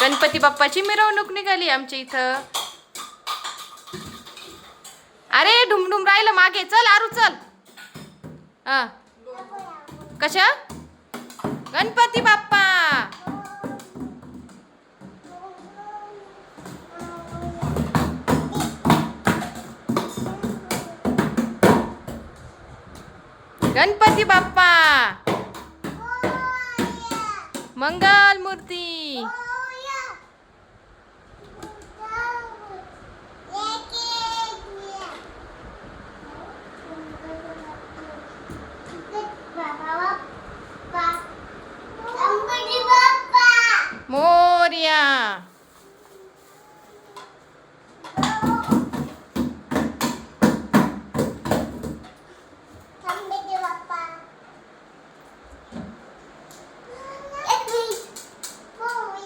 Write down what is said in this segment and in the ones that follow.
गणपती बाप्पाची मिरवणूक निघाली आमच्या इथं. अरे ढुमढुम राहिलं मागे. चल आरू चल. हा. कशा? गणपती बाप्पा. गणपती बाप्पा. मंगल मूर्ती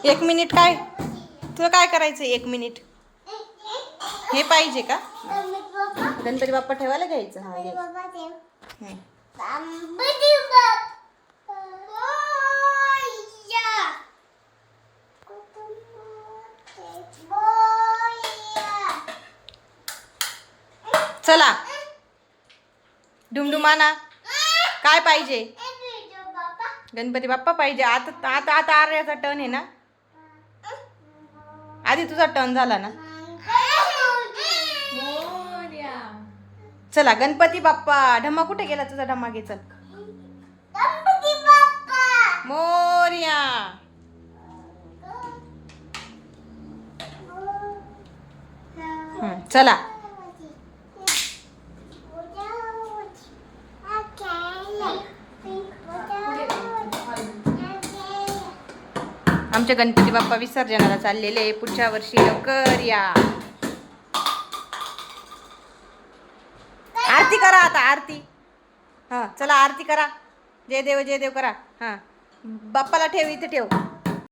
एक मिनिट काय? तुला काय करायचं एक मिनिट? हे पाहिजे का? गणपती बाप्पा ठेवायला घ्यायचं. हा घे हं. चला. डुमडुमाना काय पाहिजे? गणपती बाप्पा पाहिजे. आता आता आता आर्याचा टर्न आहे ना? आधी तुझा टर्न झाला ना? चला गणपती बाप्पा. ढम्मा कुठे गेला तुझा ढम्मा घे चल. मोर्या. चला. आमच्या गणपती बाप्पा विसर्जनाला चाललेले पुढच्या वर्षी लवकर या. आरती करा आता आरती. हा चला आरती करा. जय देव जय देव करा. हा. बाप्पाला ठेव इथे ठेव.